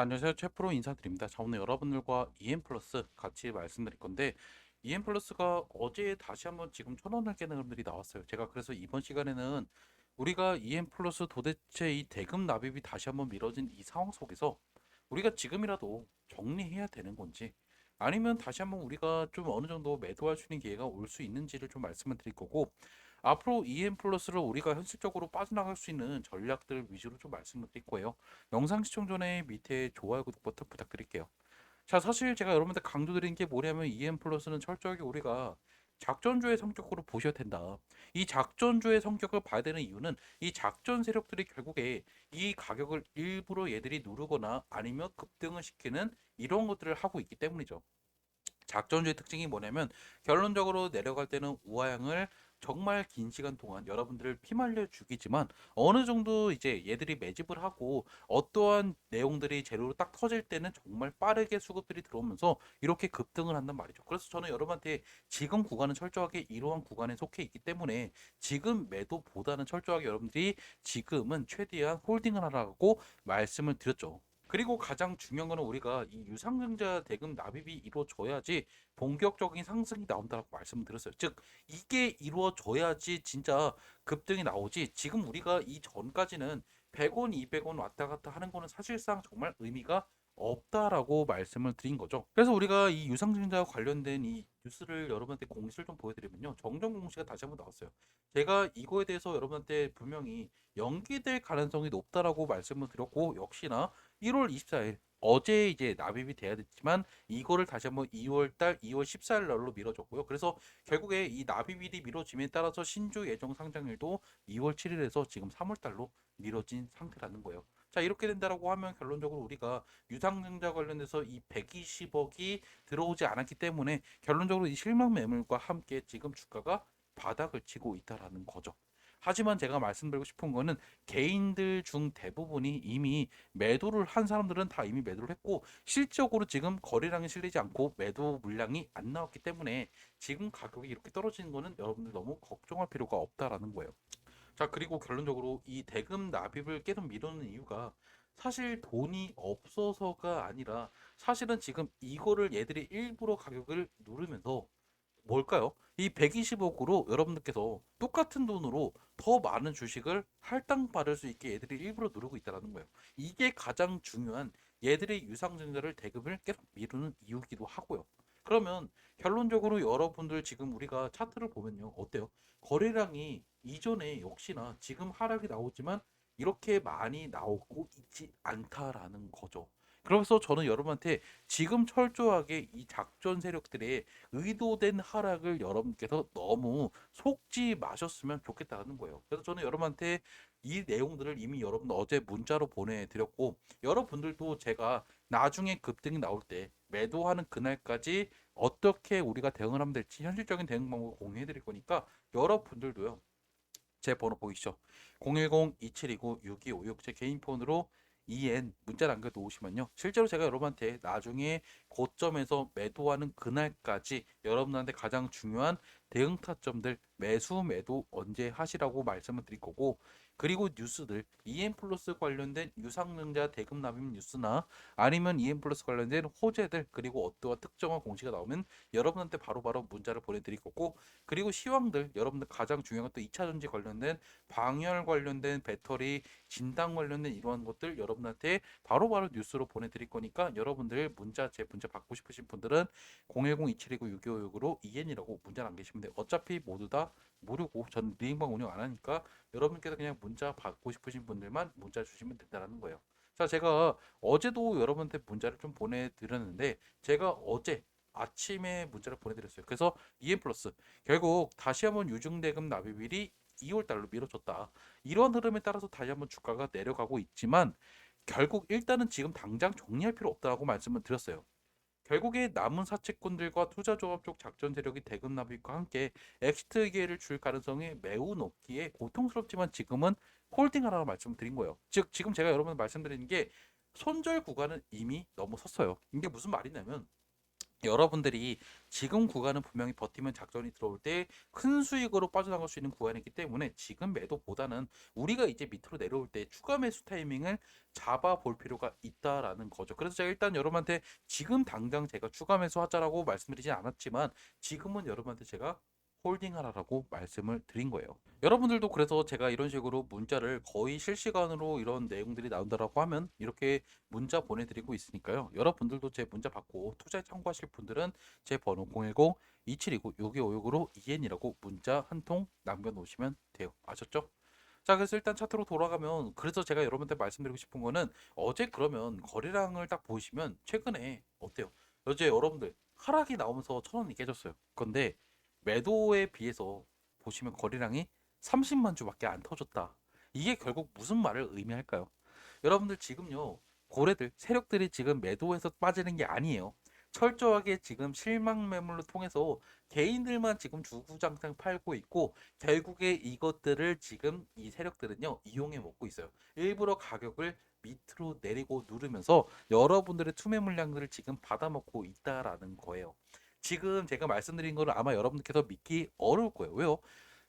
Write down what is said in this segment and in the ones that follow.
자, 안녕하세요. 최프로 인사드립니다. 자, 오늘 여러분들과 EM 플러스 같이 말씀드릴 건데, EM 플러스가 어제 다시 한번 지금 천 원을 깨는 흐름들이 나왔어요. 제가 그래서 이번 시간에는 우리가 EM 플러스 도대체 이 대금 납입이 다시 한번 미뤄진 이 상황 속에서 우리가 지금이라도 정리해야 되는 건지, 아니면 다시 한번 우리가 좀 어느 정도 매도할 수 있는 기회가 올 수 있는지를 좀 말씀을 드릴 거고, 앞으로 EM 플러스를 우리가 현실적으로 빠져나갈 수 있는 전략들 위주로 좀 말씀을 드릴 거예요. 영상 시청 전에 밑에 좋아요, 구독 버튼 부탁드릴게요. 자, 사실 제가 여러분들 강조드린 게 뭐냐면 EM 플러스는 철저하게 우리가 작전주의 성격으로 보셔야 된다. 이 작전주의 성격을 봐야 되는 이유는 이 작전 세력들이 결국에 이 가격을 일부러 얘들이 누르거나 아니면 급등을 시키는 이런 것들을 하고 있기 때문이죠. 작전주의 특징이 뭐냐면 결론적으로 내려갈 때는 우하향을 정말 긴 시간 동안 여러분들을 피말려 죽이지만 어느 정도 이제 얘들이 매집을 하고 어떠한 내용들이 재료로 딱 터질 때는 정말 빠르게 수급들이 들어오면서 이렇게 급등을 한단 말이죠. 그래서 저는 여러분한테 지금 구간은 철저하게 이러한 구간에 속해 있기 때문에 지금 매도보다는 철저하게 여러분들이 지금은 최대한 홀딩을 하라고 말씀을 드렸죠. 그리고 가장 중요한 거는 우리가 이 유상증자 대금 납입이 이루어져야지 본격적인 상승이 나온다고 말씀을 드렸어요. 즉 이게 이루어져야지 진짜 급등이 나오지. 지금 우리가 이 전까지는 100원, 200원 왔다 갔다 하는 거는 사실상 정말 의미가 없다라고 말씀을 드린 거죠. 그래서 우리가 이 유상증자와 관련된 이 뉴스를 여러분한테 공시를 좀 보여드리면요. 정정 공시가 다시 한번 나왔어요. 제가 이거에 대해서 여러분한테 분명히 연기될 가능성이 높다라고 말씀을 드렸고 역시나 1월 24일 어제 이제 납입이 돼야 됐지만 이거를 다시 한번 2월 달 2월 14일 날로 미뤄졌고요. 그래서 결국에 이 납입일이 미뤄짐에 따라서 신주 예정 상장일도 2월 7일에서 지금 3월 달로 미뤄진 상태라는 거예요. 자 이렇게 된다라고 하면 결론적으로 우리가 유상증자 관련해서 이 120억이 들어오지 않았기 때문에 결론적으로 이 실망 매물과 함께 지금 주가가 바닥을 치고 있다라는 거죠. 하지만 제가 말씀드리고 싶은 거는 개인들 중 대부분이 이미 매도를 한 사람들은 다 이미 매도를 했고 실적으로 지금 거래량이 실리지 않고 매도 물량이 안 나왔기 때문에 지금 가격이 이렇게 떨어지는 거는 여러분들 너무 걱정할 필요가 없다라는 거예요. 자, 그리고 결론적으로 이 대금 납입을 계속 미루는 이유가 사실 돈이 없어서가 아니라 사실은 지금 이거를 얘들이 일부러 가격을 누르면서 뭘까요? 이 120억으로 여러분들께서 똑같은 돈으로 더 많은 주식을 할당 받을 수 있게 얘들이 일부러 누르고 있다는 거예요. 이게 가장 중요한 얘들의 유상증자를 대금을 계속 미루는 이유기도 하고요. 그러면 결론적으로 여러분들 지금 우리가 차트를 보면요. 어때요? 거래량이 이전에 역시나 지금 하락이 나오지만 이렇게 많이 나오고 있지 않다라는 거죠. 그래서 저는 여러분한테 지금 철저하게 이 작전 세력들의 의도된 하락을 여러분께서 너무 속지 마셨으면 좋겠다는 거예요. 그래서 저는 여러분한테 이 내용들을 이미 여러분 어제 문자로 보내드렸고 여러분들도 제가 나중에 급등이 나올 때 매도하는 그날까지 어떻게 우리가 대응을 하면 될지 현실적인 대응 방법을 공유해 드릴 거니까 여러분들도요. 제 번호 보이시죠? 010-2729-6256 제 개인 폰으로 EN 문자 남겨놓으시면요. 실제로 제가 여러분한테 나중에 고점에서 매도하는 그날까지 여러분한테 가장 중요한 대응 타점들 매수 매도 언제 하시라고 말씀을 드릴 거고 그리고 뉴스들 EM 플러스 관련된 유상증자 대금 납입 뉴스나 아니면 EM 플러스 관련된 호재들 그리고 어떠한 특정한 공시가 나오면 여러분한테 바로 바로 문자를 보내드릴 거고 그리고 시황들 여러분들 가장 중요한 것도 2차 전지 관련된 방열 관련된 배터리 진단 관련된 이러한 것들 여러분한테 바로바로 뉴스로 보내드릴 거니까 여러분들 문자 제 문자 받고 싶으신 분들은 010-2729-6256으로 EN이라고 문자 남기시면 돼요. 어차피 모두 다 무료고 전 리딩방 운영 안 하니까 여러분께서 그냥 문자 받고 싶으신 분들만 문자 주시면 된다는 거예요. 자, 제가 어제도 여러분한테 문자를 좀 보내드렸는데 제가 어제 아침에 문자를 보내드렸어요. 그래서 EM 플러스 결국 다시 한번 유증대금 납입일이 2월 달로 미뤄졌다. 이러한 흐름에 따라서 다시 한번 주가가 내려가고 있지만 결국 일단은 지금 당장 정리할 필요 없다고 말씀을 드렸어요. 결국에 남은 사채꾼들과 투자조합 쪽 작전 세력이 대금 납입과 함께 엑시트 기회를 줄 가능성이 매우 높기에 고통스럽지만 지금은 홀딩하라고 말씀드린 거예요. 즉 지금 제가 여러분 말씀드리는 게 손절 구간은 이미 넘어섰어요. 이게 무슨 말이냐면 여러분들이 지금 구간은 분명히 버티면 작전이 들어올 때 큰 수익으로 빠져나갈 수 있는 구간이기 때문에 지금 매도보다는 우리가 이제 밑으로 내려올 때 추가 매수 타이밍을 잡아 볼 필요가 있다라는 거죠. 그래서 제가 일단 여러분한테 지금 당장 제가 추가 매수 하자라고 말씀드리진 않았지만 지금은 여러분한테 제가 홀딩하라라고 말씀을 드린 거예요. 여러분들도 그래서 제가 이런 식으로 문자를 거의 실시간으로 이런 내용들이 나온다라고 하면 이렇게 문자 보내드리고 있으니까요. 여러분들도 제 문자 받고 투자에 참고하실 분들은 제 번호 010 2729 6256으로 EN이라고 문자 한 통 남겨놓으시면 돼요. 아셨죠? 자, 그래서 일단 차트로 돌아가면 그래서 제가 여러분한테 말씀드리고 싶은 거는 어제 그러면 거래량을 딱 보시면 최근에 어때요? 어제 여러분들 하락이 나오면서 천 원이 깨졌어요. 근데 매도에 비해서 보시면 거래량이 30만 주밖에 안 터졌다. 이게 결국 무슨 말을 의미할까요? 여러분들 지금요 고래들 세력들이 지금 매도해서 빠지는 게 아니에요. 철저하게 지금 실망 매물로 통해서 개인들만 지금 주구장창 팔고 있고 결국에 이것들을 지금 이 세력들은요 이용해 먹고 있어요. 일부러 가격을 밑으로 내리고 누르면서 여러분들의 투매 물량들을 지금 받아먹고 있다라는 거예요. 지금 제가 말씀드린 거를 아마 여러분들께서 믿기 어려울 거예요. 왜요?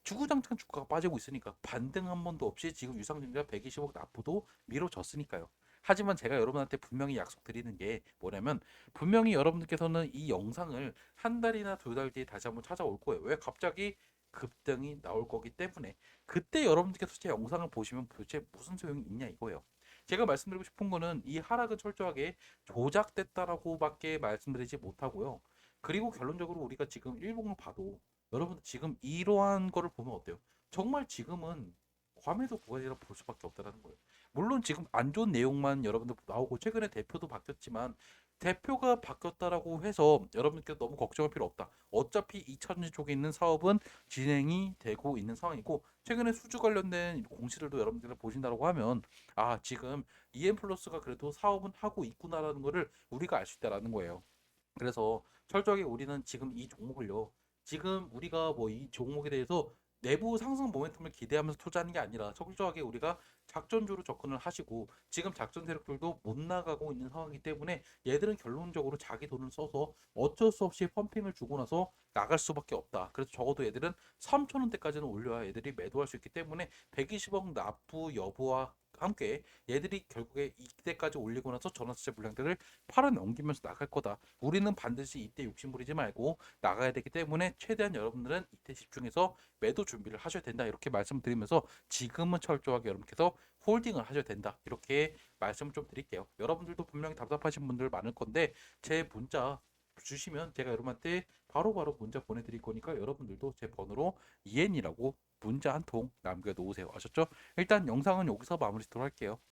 주구장창 주가가 빠지고 있으니까 반등 한 번도 없이 지금 유상증자 120억 납부도 미뤄졌으니까요. 하지만 제가 여러분한테 분명히 약속드리는 게 뭐냐면 분명히 여러분들께서는 이 영상을 한 달이나 두 달 뒤에 다시 한번 찾아올 거예요. 왜 갑자기 급등이 나올 거기 때문에 그때 여러분들께서 제 영상을 보시면 도대체 무슨 소용이 있냐 이거예요. 제가 말씀드리고 싶은 거는 이 하락은 철저하게 조작됐다라고밖에 말씀드리지 못하고요. 그리고 결론적으로 우리가 지금 일봉을 봐도 여러분 지금 이러한 거를 보면 어때요? 정말 지금은 과매도 구간이라 볼 수밖에 없다는 거예요. 물론 지금 안 좋은 내용만 여러분들 나오고 최근에 대표도 바뀌었지만 대표가 바뀌었다라고 해서 여러분께 너무 걱정할 필요 없다. 어차피 2차전지 쪽에 있는 사업은 진행이 되고 있는 상황이고 최근에 수주 관련된 공시들도 여러분들이 보신다고 하면 아 지금 EM 플러스가 그래도 사업은 하고 있구나라는 거를 우리가 알 수 있다라는 거예요. 그래서 철저하게 우리는 지금 이 종목을요. 지금 우리가 뭐 이 종목에 대해서 내부 상승 모멘텀을 기대하면서 투자하는 게 아니라 철저하게 우리가 작전주로 접근을 하시고 지금 작전 세력들도 못 나가고 있는 상황이기 때문에 얘들은 결론적으로 자기 돈을 써서 어쩔 수 없이 펌핑을 주고 나서 나갈 수밖에 없다. 그래서 적어도 얘들은 3천 원대까지는 올려야 얘들이 매도할 수 있기 때문에 120억 납부 여부와 함께 얘들이 결국에 이때까지 올리고 나서 전환사채 물량들을 팔아 넘기면서 나갈 거다. 우리는 반드시 이때 욕심 부리지 말고 나가야 되기 때문에 최대한 여러분들은 이때 집중해서 매도 준비를 하셔야 된다. 이렇게 말씀드리면서 지금은 철저하게 여러분께서 홀딩을 하셔야 된다. 이렇게 말씀을 좀 드릴게요. 여러분들도 분명히 답답하신 분들 많을 건데 제 문자 주시면 제가 여러분한테 바로 바로 문자 보내드릴 거니까 여러분들도 제 번호로 EN이라고 문자 한 통 남겨놓으세요. 아셨죠? 일단 영상은 여기서 마무리 짓도록 할게요.